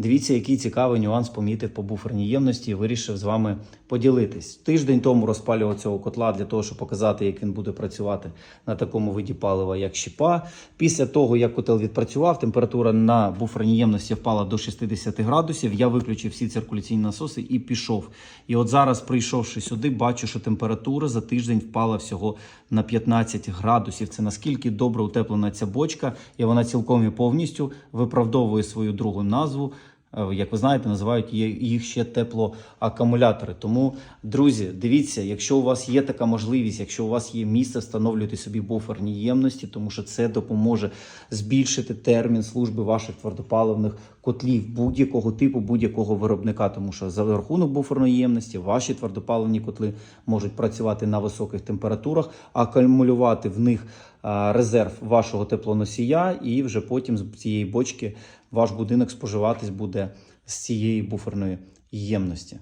Дивіться, який цікавий нюанс помітив по буферній ємності і вирішив з вами поділитись. Тиждень тому розпалював цього котла для того, щоб показати, як він буде працювати на такому виді палива, як щепа. Після того, як котел відпрацював, температура на буферній ємності впала до 60 градусів. Я виключив всі циркуляційні насоси і пішов. І от зараз, прийшовши сюди, бачу, що температура за тиждень впала всього на 15 градусів. Це наскільки добре утеплена ця бочка, і вона цілком і повністю виправдовує свою другу назву. Е, Як ви знаєте, називають їх ще теплоакумулятори. Тому, друзі, дивіться, якщо у вас є така можливість, якщо у вас є місце, встановлюйте собі буферні ємності, тому що це допоможе збільшити термін служби ваших твердопаливних котлів будь-якого типу, будь-якого виробника. Тому що за рахунок буферної ємності ваші твердопаливні котли можуть працювати на високих температурах, акумулювати в них резерв вашого теплоносія, і вже потім з цієї бочки ваш будинок споживатись буде з цієї буферної ємності.